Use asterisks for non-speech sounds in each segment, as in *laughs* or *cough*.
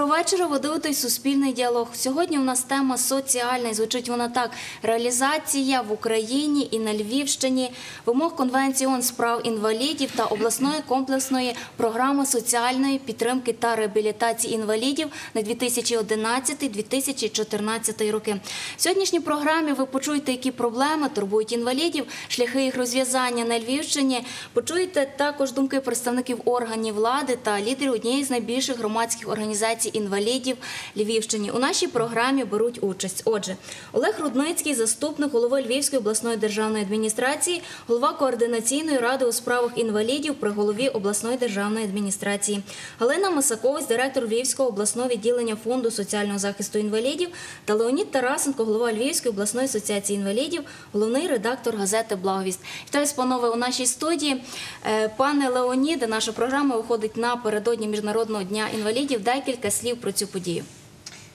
Доброго вечора. Ви дивитесь суспільний діалог. Сьогодні у нас тема соціальна і звучить вона так: реалізація в Україні і на Львівщині вимог Конвенції ООН з прав інвалідів та обласної комплексної програми соціальної підтримки та реабілітації інвалідів на 2011-2014 роки. В сьогоднішній програмі ви почуєте, які проблеми турбують інвалідів, шляхи їх розв'язання на Львівщині. Почуєте також думки представників органів влади та лідерів однієї з найбільших громадських організацій інвалідів Львівщині. У нашій програмі беруть участь. Отже, Олег Рудницький, заступник голови Львівської обласної державної адміністрації, голова координаційної ради у справах інвалідів при голові обласної державної адміністрації, Галина Масакович, директор Львівського обласного відділення фонду соціального захисту інвалідів, та Леонід Тарасенко, голова Львівської обласної асоціації інвалідів, головний редактор газети Благовість. Вітаю, панове, у нашій студії. Е, Пане Леоніде, наша програма виходить напередодні Міжнародного дня інвалідів. Декілька слів про цю подію.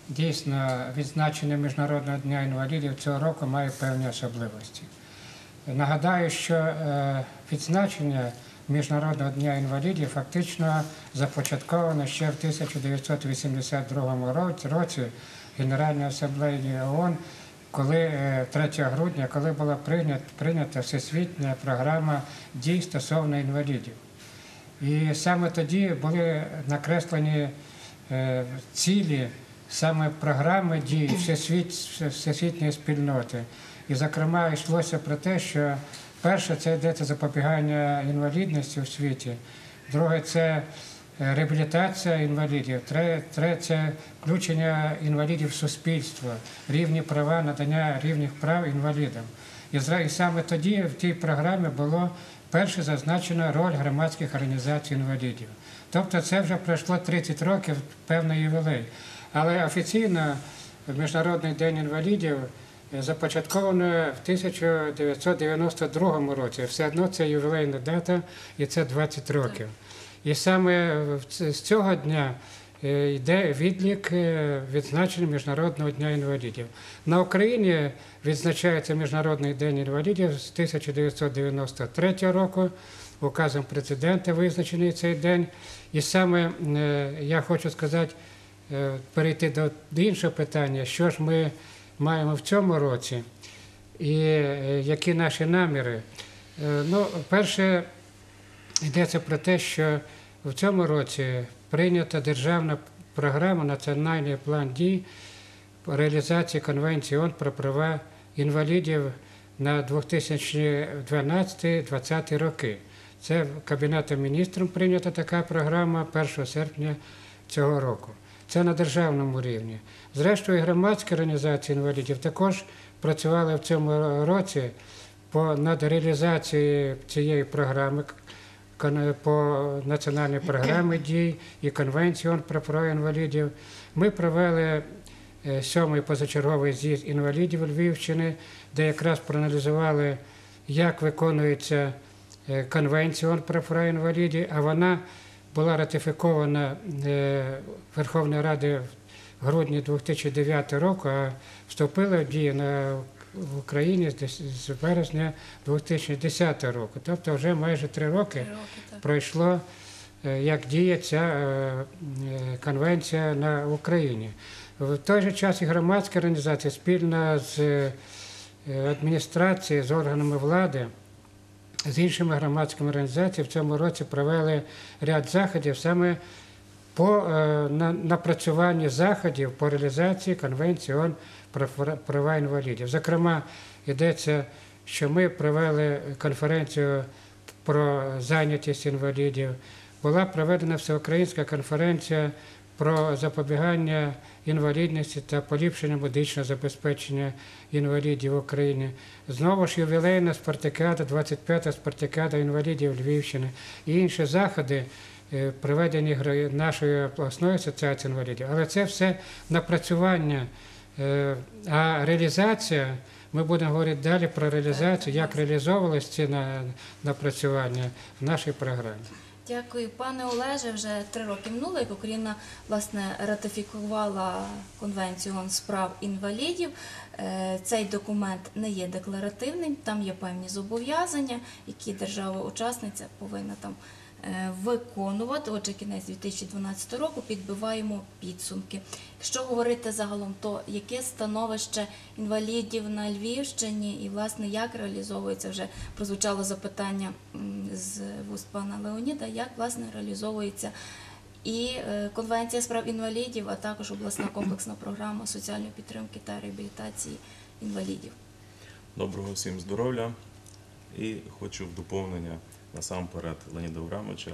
Дійсно, відзначення Міжнародного дня інвалідів цього року має певні особливості. Нагадаю, що е, відзначення Міжнародного дня інвалідів фактично започатковано ще в 1982 році, Генеральною асамблеєю ООН, коли е, 3 грудня, коли була прийнята, всесвітня програма дій стосовно інвалідів. І саме тоді були накреслені е, цілі саме програми дій всесвіт, всесвітньої спільноти. І, зокрема, йшлося про те, що перше це йдеться запобігання інвалідності у світі, друге це е, реабілітація інвалідів, тре- третє включення інвалідів в суспільство, рівні права, надання рівних прав інвалідам. І саме тоді в тій програмі було перше зазначено роль громадських організацій інвалідів. Тобто це вже пройшло 30 років, певний ювілей. Але офіційно Міжнародний день інвалідів започатковано в 1992 році. Все одно це ювілейна дата і це 20 років. І саме з цього дня е, йде відлік е, відзначення Міжнародного дня інвалідів. На Україні відзначається Міжнародний день інвалідів з 1993 року. Указом президента визначений цей день. І саме е, я хочу сказати, е, перейти до іншого питання, що ж ми маємо в цьому році і е, які наші наміри. Ну, перше, йдеться про те, що в цьому році прийнята державна програма Національний план дій реалізації Конвенції ООН про права інвалідів на 2012-2020 роки. Це Кабінетом міністрів прийнята така програма 1 серпня цього року. Це на державному рівні. Зрештою, громадські організації інвалідів також працювали в цьому році по над реалізацією цієї програми по національній програмі *clears throat* дій і Конвенції ООН про права інвалідів. Ми провели е, сьомий позачерговий з'їзд інвалідів Львівщини, де якраз проаналізували, як виконується е, Конвенція ООН про права інвалідів, а вона була ратифікована е, Верховною Радою в грудні 2009 року, а вступила в дію на в Україні з березня 2010 року. Тобто вже майже три роки пройшло, е, як діє ця конвенція на Україні. В той же час і громадські організації спільно з адміністрацією, з органами влади, з іншими громадськими організаціями в цьому році провели ряд заходів саме по е, на- напрацюванню заходів по реалізації Конвенції ООН про права інвалідів. Зокрема, йдеться, що ми провели конференцію про зайнятість інвалідів. Була проведена всеукраїнська конференція про запобігання інвалідності та поліпшення медичного забезпечення інвалідів в Україні. Знову ж ювілейна спартакіада, 25-та спартакіада інвалідів Львівщини і інші заходи, е, проведені нашою обласною асоціацією інвалідів. Але це все напрацювання. Е, А реалізація, ми будемо говорити далі про реалізацію, як реалізовувалися ці напрацювання в нашій програмі. Дякую, пане Олеже. Вже три роки минуло, як Україна власне ратифікувала конвенцію з прав інвалідів. Е, Цей документ не є декларативним, там є певні зобов'язання, які держава-учасниця повинна там виконувати. Отже, кінець 2012 року підбиваємо підсумки. Якщо говорити загалом, то яке становище інвалідів на Львівщині і власне як реалізовується вже прозвучало запитання з вуст пана Леоніда, як власне реалізовується і е, Конвенція з прав інвалідів, а також обласна комплексна програма соціальної підтримки та реабілітації інвалідів. Доброго всім здоров'я. І хочу в доповнення насамперед Леоніда Аврамовича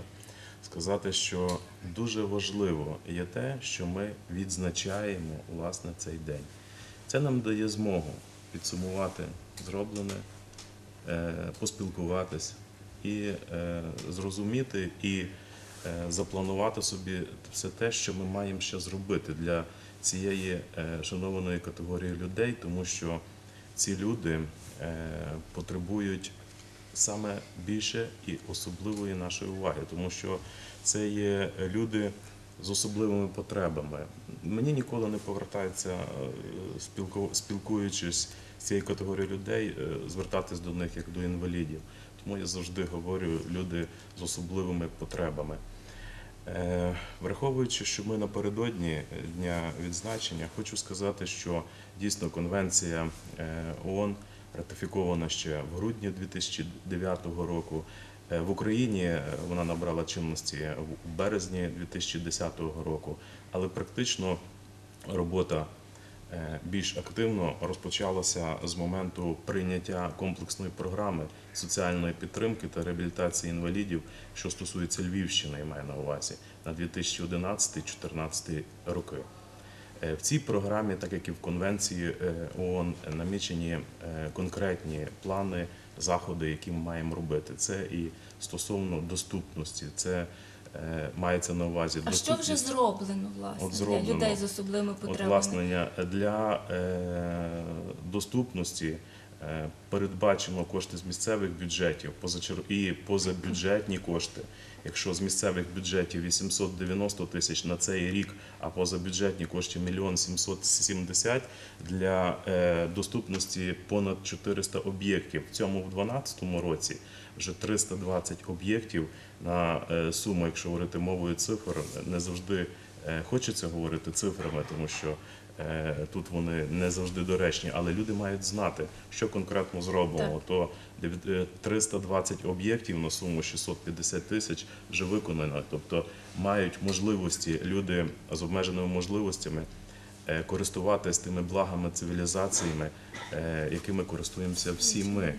сказати, що дуже важливо є те, що ми відзначаємо власне цей день. Це нам дає змогу підсумувати зроблене, е, поспілкуватись і е, зрозуміти і е, запланувати собі все те, що ми маємо ще зробити для цієї шанованої категорії людей, тому що ці люди потребують саме більше і особливої нашої уваги, тому що це є люди з особливими потребами. Мені ніколи не повертається, е, спілкуючись з цією категорією людей, е, звертатись до них як до інвалідів. Тому я завжди говорю люди з особливими потребами. Е, Враховуючи, що ми напередодні дня відзначення, хочу сказати, що дійсно конвенція ООН ратифікована ще в грудні 2009 року. Е, В Україні е, вона набрала чинності в березні 2010 року, але практично робота е, більш активно розпочалася з моменту прийняття комплексної програми соціальної підтримки та реабілітації інвалідів, що стосується Львівщини, я маю на увазі на 2011-2014 роки. Е, В цій програмі, так як і в конвенції е, ООН, намічені е, конкретні плани, заходи, які ми маємо робити. Це і стосовно доступності, це мається на увазі А що вже зроблено власне От зроблено. для людей з особливими От, потребами? власне, для доступності передбачено кошти з місцевих бюджетів і позабюджетні кошти. Якщо з місцевих бюджетів 890 тисяч на цей рік, а позабюджетні кошти 1 770 для е, доступності понад 400 об'єктів. В цьому в 2012 році вже 320 об'єктів на е, суму, якщо говорити мовою цифр, не завжди е, хочеться говорити цифрами, тому що е, тут вони не завжди доречні, але люди мають знати, що конкретно зроблено. Так. То дев'ят- е, 320 об'єктів на суму 650 тисяч вже виконано. Тобто мають можливості люди з обмеженими можливостями е, користуватись тими благами цивілізаціями, е, якими користуємося всі ми.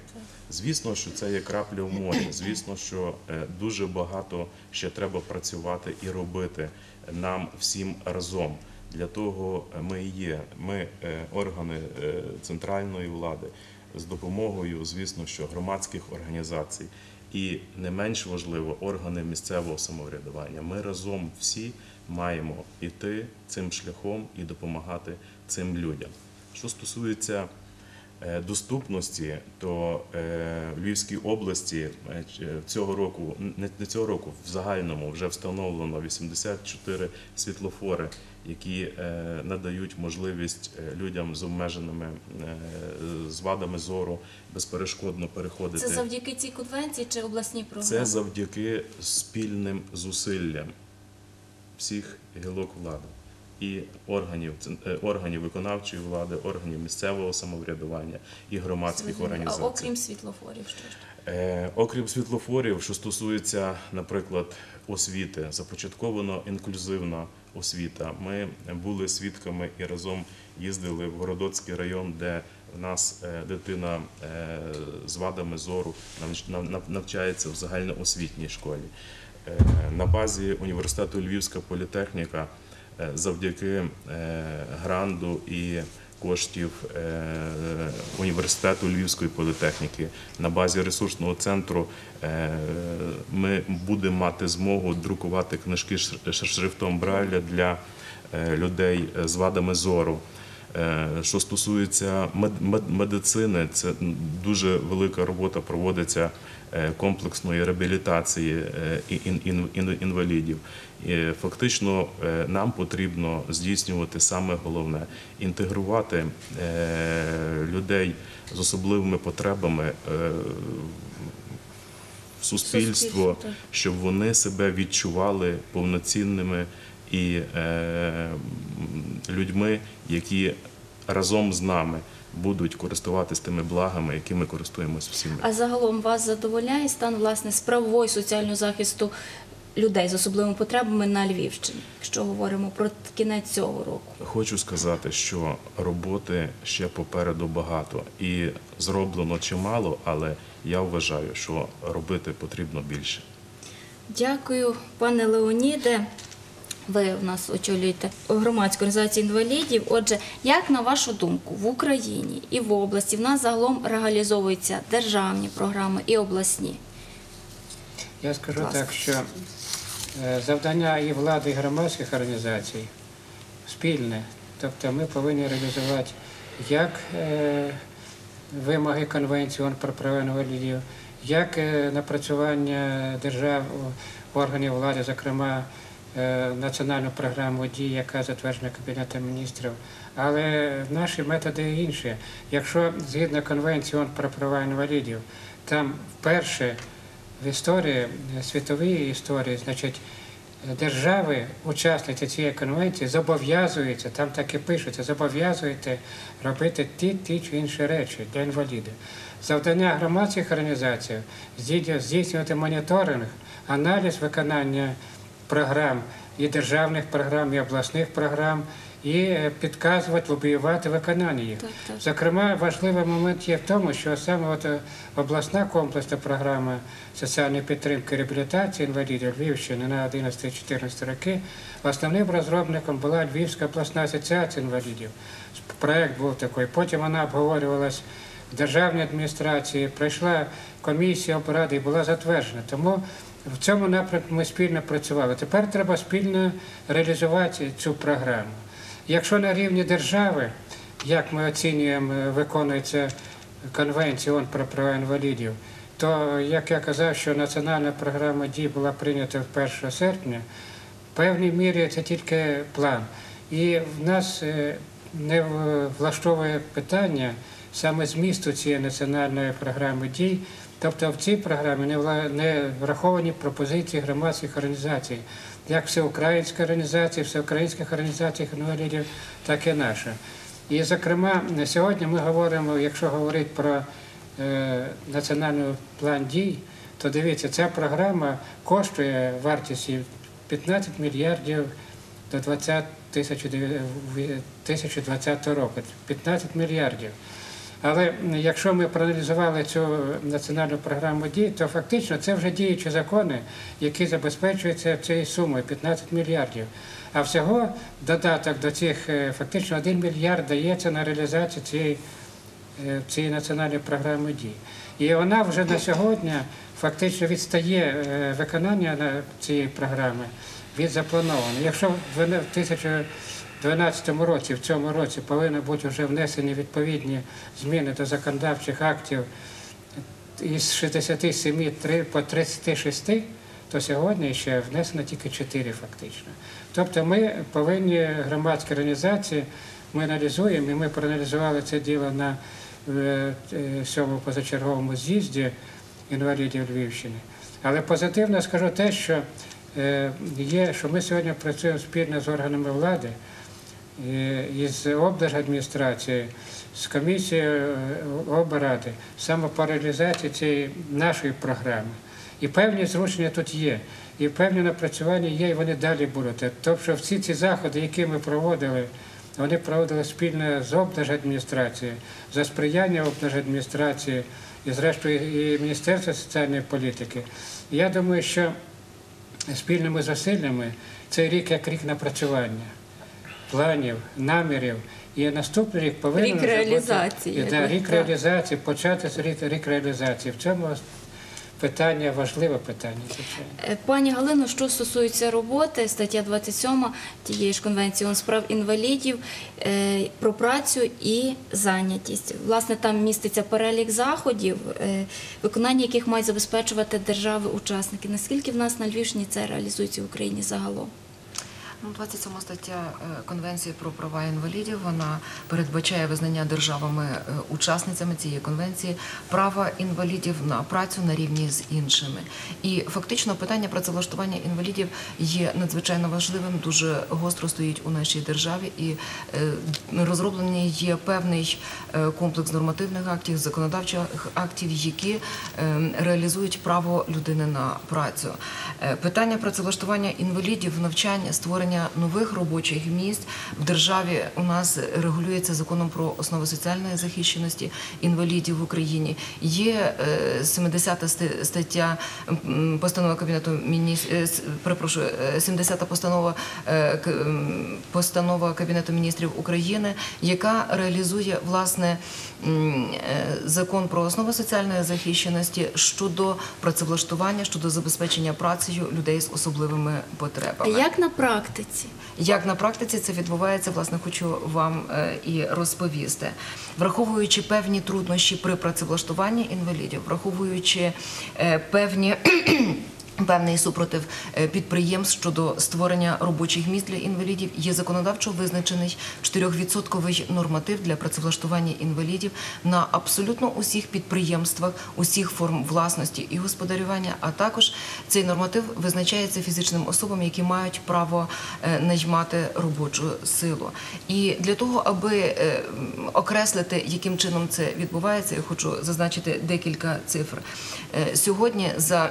Звісно, що це є крапля в морі. Звісно, що е, дуже багато ще треба працювати і робити нам всім разом. Для того ми і є. Ми е, органи е, центральної влади з допомогою, звісно, що громадських організацій і не менш важливо органи місцевого самоврядування. Ми разом всі маємо йти цим шляхом і допомагати цим людям. Що стосується е, доступності, то е, в Львівській області е, е, цього року, не цього року, в загальному вже встановлено 84 світлофори, які е, надають можливість е, людям з обмеженими е, з вадами зору безперешкодно переходити. Це завдяки цій конвенції чи обласній програмі? Це завдяки спільним зусиллям всіх гілок влади і органів, органів виконавчої влади, органів місцевого самоврядування і громадських Зрозуміло. організацій. А окрім світлофорів, що ж? Е, Окрім світлофорів, що стосується, наприклад, освіти, започатковано інклюзивна освіта. Ми були свідками і разом їздили в Городоцький район, де в нас е, дитина е, з вадами зору навч- нав- нав- навчається в загальноосвітній школі. Е, На базі університету Львівська політехніка завдяки гранду і коштів е, університету Львівської політехніки на базі ресурсного центру е, ми будемо мати змогу друкувати книжки шрифтом Брайля для е, людей з вадами зору. Е, Що стосується мед- мед- медицини, це дуже велика робота проводиться е, комплексної реабілітації е, інвалідів. Фактично нам потрібно здійснювати саме головне інтегрувати людей з особливими потребами в суспільство, Суспільство, щоб вони себе відчували повноцінними і е, людьми, які разом з нами будуть користуватись тими благами, якими користуємось всі ми. А загалом вас задовольняє стан власне справової соціального захисту людей з особливими потребами на Львівщині, якщо говоримо про кінець цього року? Хочу сказати, що роботи ще попереду багато і зроблено чимало, але я вважаю, що робити потрібно більше. Дякую, пане Леоніде. Ви в нас очолюєте громадську організацію інвалідів. Отже, як на вашу думку, в Україні і в області в нас загалом реалізовуються державні програми і обласні? Я скажу так, що е, завдання і влади, і громадських організацій спільне. Тобто ми повинні реалізувати як е, вимоги Конвенції ООН про права інвалідів, як е, напрацювання держав, органів влади, зокрема національну програму дій, яка затверджена Кабінетом міністрів. Але наші методи інші. Якщо згідно Конвенції ООН про права інвалідів, там вперше в історії, е, світовій історії, значить, е, держави, учасниці цієї конвенції, зобов'язуються, там так і пишеться, зобов'язуєте робити ті, ті чи інші речі для інвалідів. Завдання громадських організацій здійснювати моніторинг, аналіз виконання програм і державних програм, і обласних програм, і е, підказувати, лобіювати виконання їх. Так, так. Зокрема, важливий момент є в тому, що саме от е, обласна комплексна програма соціальної підтримки і реабілітації інвалідів Львівщини на 11-14 роки основним розробником була Львівська обласна асоціація інвалідів. Проект був такий. Потім вона обговорювалась в державній адміністрації, пройшла комісія обради і була затверджена. Тому в цьому напрямку ми спільно працювали. Тепер треба спільно реалізувати цю програму. Якщо на рівні держави, як ми оцінюємо, е, виконується Конвенція ООН про права інвалідів, то, як я казав, що національна програма дій була прийнята 1 серпня, в певній мірі це тільки план. І в нас е, не влаштовує питання саме змісту цієї національної програми дій. Тобто в цій програмі не, враховані пропозиції громадських організацій, як всеукраїнська організація, всеукраїнських організацій інвалідів, так і наша. І, зокрема, сьогодні ми говоримо, якщо говорити про е, національний план дій, то дивіться, ця програма коштує вартість 15 мільярдів до 20 2020 року. 15 мільярдів. Але якщо ми проаналізували цю національну програму дій, то фактично це вже діючі закони, які забезпечуються цією сумою 15 мільярдів. А всього додаток до цих е, фактично 1 мільярд дається на реалізацію цієї, е, цієї національної програми дій. І вона вже на сьогодні фактично відстає е, виконання цієї програми від запланованого. Якщо в 2012 році, в цьому році, повинні бути вже внесені відповідні зміни до законодавчих актів із 67 по 36, то сьогодні ще внесено тільки 4 фактично. Тобто ми повинні громадські організації, ми аналізуємо, і ми проаналізували це діло на е, е, позачерговому з'їзді інвалідів Львівщини. Але позитивно скажу те, що е, є, що ми сьогодні працюємо спільно з органами влади, із облдержадміністрації, з комісією е, облради, саме по реалізації цієї нашої програми. І певні зрушення тут є, і певні напрацювання є, і вони далі будуть. Тобто всі ці заходи, які ми проводили, вони проводили спільно з облдержадміністрацією, за сприяння облдержадміністрації і, зрештою, і Міністерства соціальної політики. Я думаю, що спільними зусиллями цей рік як рік напрацювання, планів, намірів. І наступний рік повинен Рік бути- реалізації, І, да, рік реалізації, почати з рік, рік реалізації. В цьому питання важливе питання. Е, Пані Галино, що стосується роботи, стаття 27 тієї ж конвенції ООН з прав інвалідів е, про працю і зайнятість. Власне, там міститься перелік заходів, е, виконання яких мають забезпечувати держави-учасники. Наскільки в нас на Львівщині це реалізується в Україні загалом? Ну, 27 стаття е, Конвенції про права інвалідів вона передбачає визнання державами е, цієї конвенції права інвалідів на працю на рівні з іншими. І фактично питання працевлаштування інвалідів є надзвичайно важливим, дуже гостро стоїть у нашій державі, і е, розроблений є певний комплекс нормативних актів, законодавчих актів, які реалізують право людини на працю. Питання працевлаштування інвалідів, навчання, створення нових робочих місць в державі у нас регулюється законом про основи соціальної захищеності інвалідів в Україні. Є е, 70 сте- стаття постанови кабінету міністрів, перепрошую, е, 70 постанова е, к- постанова кабінету міністрів України, яка реалізує власне е, закон про основи соціальної захищеності щодо працевлаштування, щодо забезпечення працею людей з особливими потребами. як на практиці? Як на практиці це відбувається, власне, хочу вам е, і розповісти. Враховуючи певні труднощі при працевлаштуванні інвалідів, враховуючи е, певні. Певний супротив е, підприємств щодо створення робочих місць для інвалідів є законодавчо визначений 4% норматив для працевлаштування інвалідів на абсолютно усіх підприємствах, усіх форм власності і господарювання. А також цей норматив визначається фізичним особам, які мають право е, наймати робочу силу. І для того, аби е, окреслити, яким чином це відбувається, я хочу зазначити декілька цифр. Сьогодні за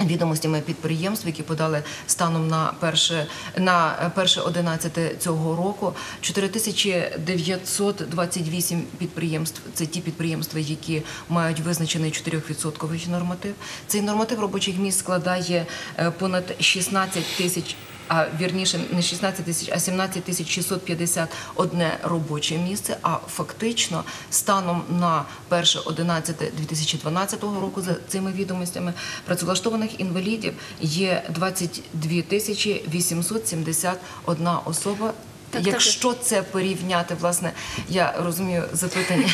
Відомостями підприємств, які подали станом на перше на перше 11 цього року, 4928 підприємств. Це ті підприємства, які мають визначений 4% норматив. Цей норматив робочих місць складає е, понад 16 тисяч. А вірніше не 16 тисяч, а 17 тисяч 651 робоче місце. А фактично станом на 1.11.2012 року за цими відомостями працевлаштованих інвалідів є 22 тисячі 871 особа. Так, так, Якщо це порівняти, власне, я розумію запитання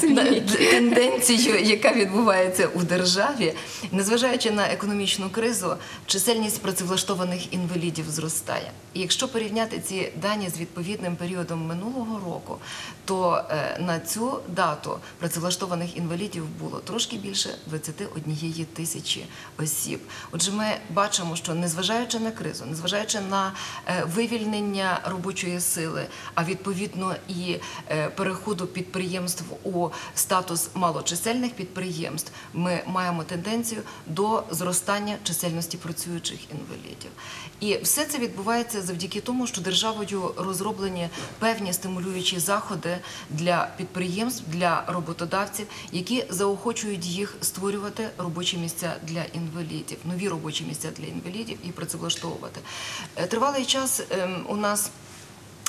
*laughs* тенденцію, яка відбувається у державі, незважаючи на економічну кризу, чисельність працевлаштованих інвалідів зростає. І якщо порівняти ці дані з відповідним періодом минулого року, то е, на цю дату працевлаштованих інвалідів було трошки більше 21 тисячі осіб. Отже, ми бачимо, що незважаючи на кризу, незважаючи на е, вивільнення робочої сили, а відповідно і е, переходу підприємств у статус малочисельних підприємств, ми маємо тенденцію до зростання чисельності працюючих інвалідів. І все це відбувається завдяки тому, що державою розроблені певні стимулюючі заходи для підприємств, для роботодавців, які заохочують їх створювати робочі місця для інвалідів, нові робочі місця для інвалідів і працевлаштовувати. Е, Тривалий час ем, у нас.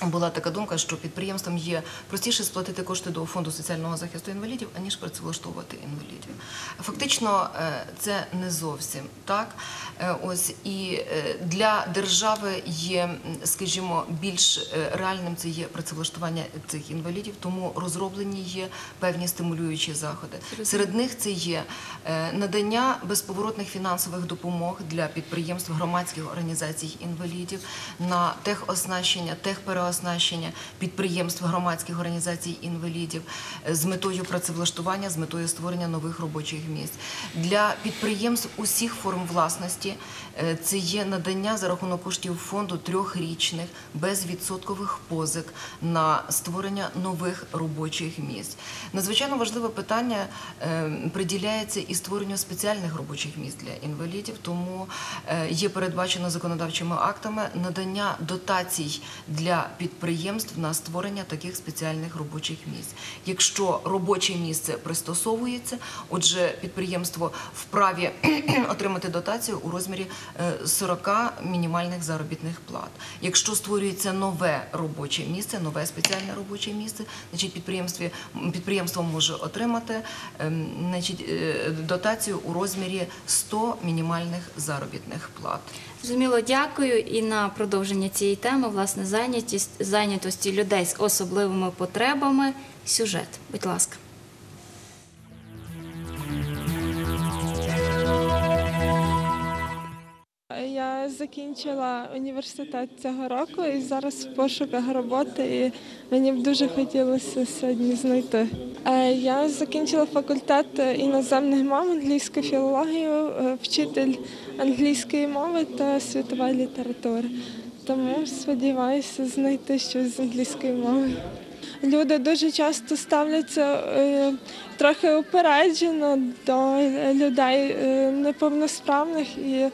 Була така думка, що підприємствам є простіше сплатити кошти до фонду соціального захисту інвалідів, аніж працевлаштовувати інвалідів. Фактично, е, це не зовсім так. Е, Ось і е, для держави є, скажімо, більш реальним це є працевлаштування цих інвалідів, тому розроблені є певні стимулюючі заходи. Серед них це є надання безповоротних фінансових допомог для підприємств громадських організацій інвалідів на техоснащення, техпереоснащення підприємств громадських організацій інвалідів е, з метою працевлаштування, з метою створення нових робочих місць для підприємств усіх форм власності. Е, Це є надання за рахунок коштів фонду трьохрічних безвідсоткових позик на створення нових робочих місць. Надзвичайно важливе питання е, приділяється і створенню спеціальних робочих місць для інвалідів, тому е, є передбачено законодавчими актами надання дотацій для підприємств на створення таких спеціальних робочих місць. Якщо робоче місце пристосовується, отже, підприємство вправі *clears throat* отримати дотацію у розмірі 40 мінімальних заробітних плат. Якщо створюється нове робоче місце, нове спеціальне робоче місце, значить підприємстві підприємство може отримати ем, е, дотацію у розмірі 100 мінімальних заробітних плат. Зрозуміло, дякую. І на продовження цієї теми, власне, зайнятість зайнятості людей з особливими потребами. Сюжет, будь ласка. Закінчила університет цього року і зараз в пошуках роботи. І мені б дуже хотілося сьогодні знайти. Е, Я закінчила факультет іноземних мов, англійську філологію, е, вчитель англійської мови та світова література. Тому сподіваюся знайти щось з англійської мови. Люди дуже часто ставляться е, трохи упереджено до людей неповносправних, і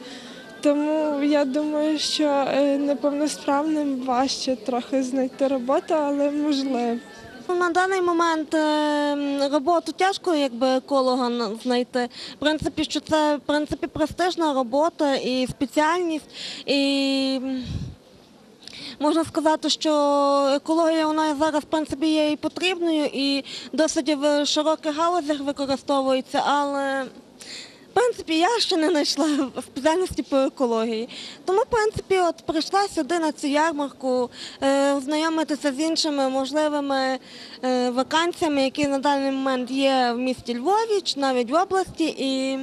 тому я думаю, що е, неповносправним важче трохи знайти роботу, але можливо. Ну, На даний момент е, роботу тяжко якби еколога знайти. В принципі, що це в принципі престижна робота і спеціальність. І можна сказати, що екологія вона зараз в принципі є і потрібною, і досить в широких галузях використовується, але принципі, я ще не знайшла спеціальності по екології. Тому, в принципі, от прийшла сюди на цю ярмарку, е, ознайомитися з іншими можливими е, вакансіями, які на даний момент є в місті Львові чи навіть в області, і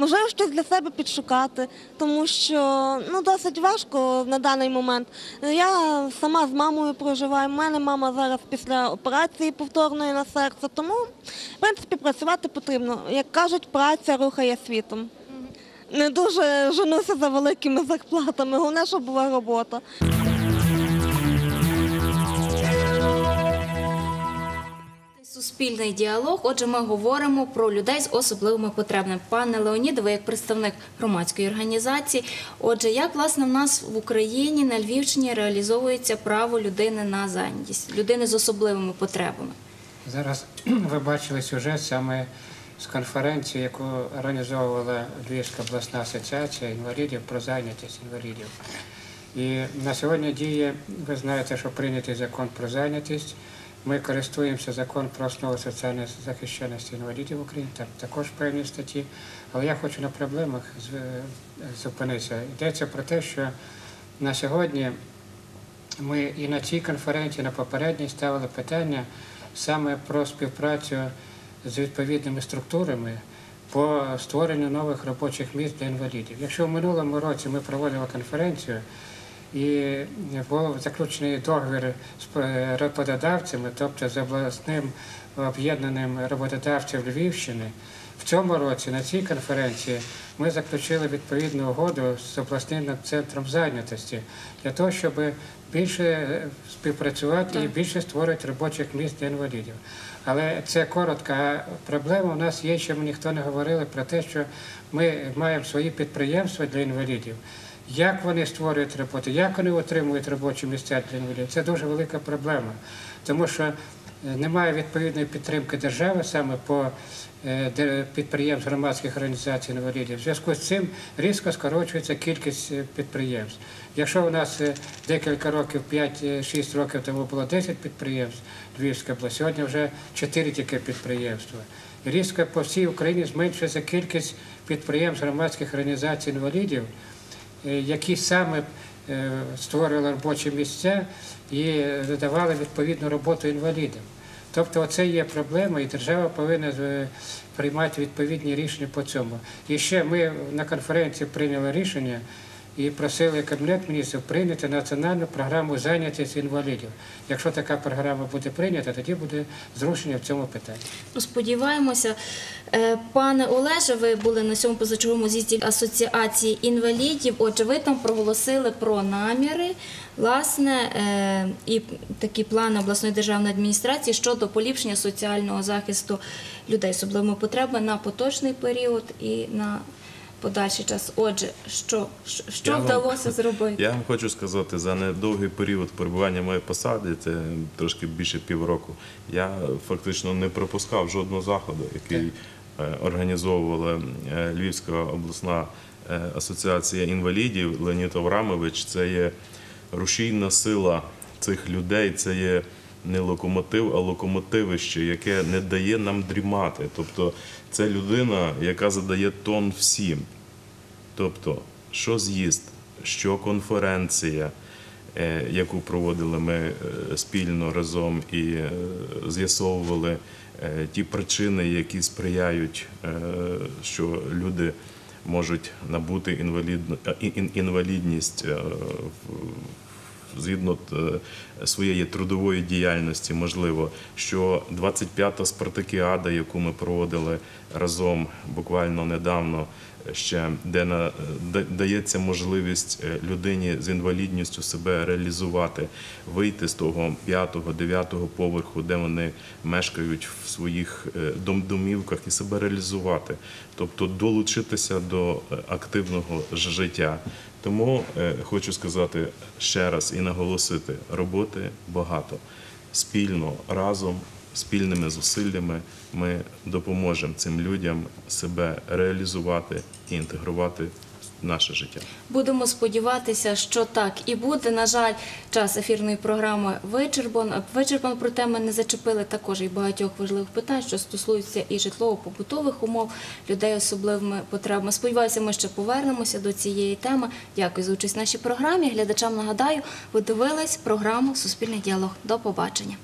можливо щось для себе підшукати, тому що ну, досить важко на даний момент. Я сама з мамою проживаю. У мене мама зараз після операції повторної на серце, тому в принципі працювати потрібно. Як кажуть, праця рухає світом. Не дуже женуся за великими зарплатами. Головне, щоб була робота. Суспільний діалог. Отже, ми говоримо про людей з особливими потребами. Пане Леоніде, ви як представник громадської організації. Отже, як власне в нас в Україні на Львівщині реалізовується право людини на зайнятість, людини з особливими потребами? Зараз *clears throat* ви бачили сюжет саме з конференції, яку організовувала Львівська обласна асоціація інвалідів про зайнятість інвалідів. І на сьогодні діє, ви знаєте, що прийнятий закон про зайнятість. Ми користуємося законом про основу соціальної захищеності інвалідів в Україні, там також певні статті. Але я хочу на проблемах зупинитися. Йдеться про те, що на сьогодні ми і на цій конференції, на попередній ставили питання саме про співпрацю з відповідними структурами по створенню нових робочих місць для інвалідів. Якщо в минулому році ми проводили конференцію і був заключений договір з роботодавцями, тобто з обласним об'єднаним роботодавців Львівщини, в цьому році на цій конференції ми заключили відповідну угоду з обласним центром зайнятості для того, щоб більше е, співпрацювати і більше створити робочих місць для інвалідів. Але це коротко. А Проблема у нас є, що ми ніхто не говорили про те, що ми маємо свої підприємства для інвалідів. Як вони створюють роботу, як вони отримують робочі місця для інвалідів, це дуже велика проблема, тому що е, немає відповідної підтримки держави саме по е, підприємств громадських організацій інвалідів. В зв'язку з цим різко скорочується кількість е, підприємств. Якщо у нас декілька років, 5-6 років тому було 10 підприємств Львівська область, сьогодні вже 4 тільки підприємства. Різко по всій Україні зменшується кількість підприємств громадських організацій інвалідів, які саме створили створювали робочі місця і надавали відповідну роботу інвалідам. Тобто це є проблема, і держава повинна е, приймати відповідні рішення по цьому. І ще ми на конференції прийняли рішення і просили Кабінет міністрів прийняти національну програму зайнятості інвалідів. Якщо така програма буде прийнята, тоді буде зрушення в цьому питанні. Ну, Сподіваємося, Е, пане Олеже, ви були на цьому позачерговому з'їзді асоціації інвалідів. Отже, ви там проголосили про наміри, власне, е, і такі плани обласної державної адміністрації щодо поліпшення соціального захисту людей з особливими потребами на поточний період і на подальший час. Отже, що, що, що Я вам- вдалося *laughs* зробити? Я вам хочу сказати, за недовгий період перебування моєї посади, це трошки більше півроку, я фактично не пропускав жодного заходу, який е, організовувала е, Львівська обласна е, асоціація інвалідів Леонід Аврамович. Це є рушійна сила цих людей, це є не локомотив, а локомотивище, яке не дає нам дрімати. Тобто це людина, яка задає тон всім. Тобто, що з'їзд, що конференція, е, яку проводили ми е, спільно разом і е, з'ясовували ті причини, які сприяють, що люди можуть набути інвалідність згідно е, своєї трудової діяльності, можливо, що 25-та спартакіада, яку ми проводили разом буквально недавно, ще де на дається можливість е, людині з інвалідністю себе реалізувати, вийти з того 5-го, 9-го поверху, де вони мешкають в своїх е, домівках і себе реалізувати, тобто долучитися до активного життя. Тому е, хочу сказати ще раз і наголосити: роботи багато. Спільно разом, спільними зусиллями ми допоможемо цим людям себе реалізувати і інтегрувати наше життя. Будемо сподіватися, що так і буде. На жаль, час ефірної програми вичерпан. Вичерпан, проте ми не зачепили також і багатьох важливих питань, що стосуються і житлово-побутових умов людей особливими потребами. Сподіваюся, ми ще повернемося до цієї теми. Дякую за участь в нашій програмі. Глядачам нагадаю, ви дивились програму Суспільний діалог. До побачення.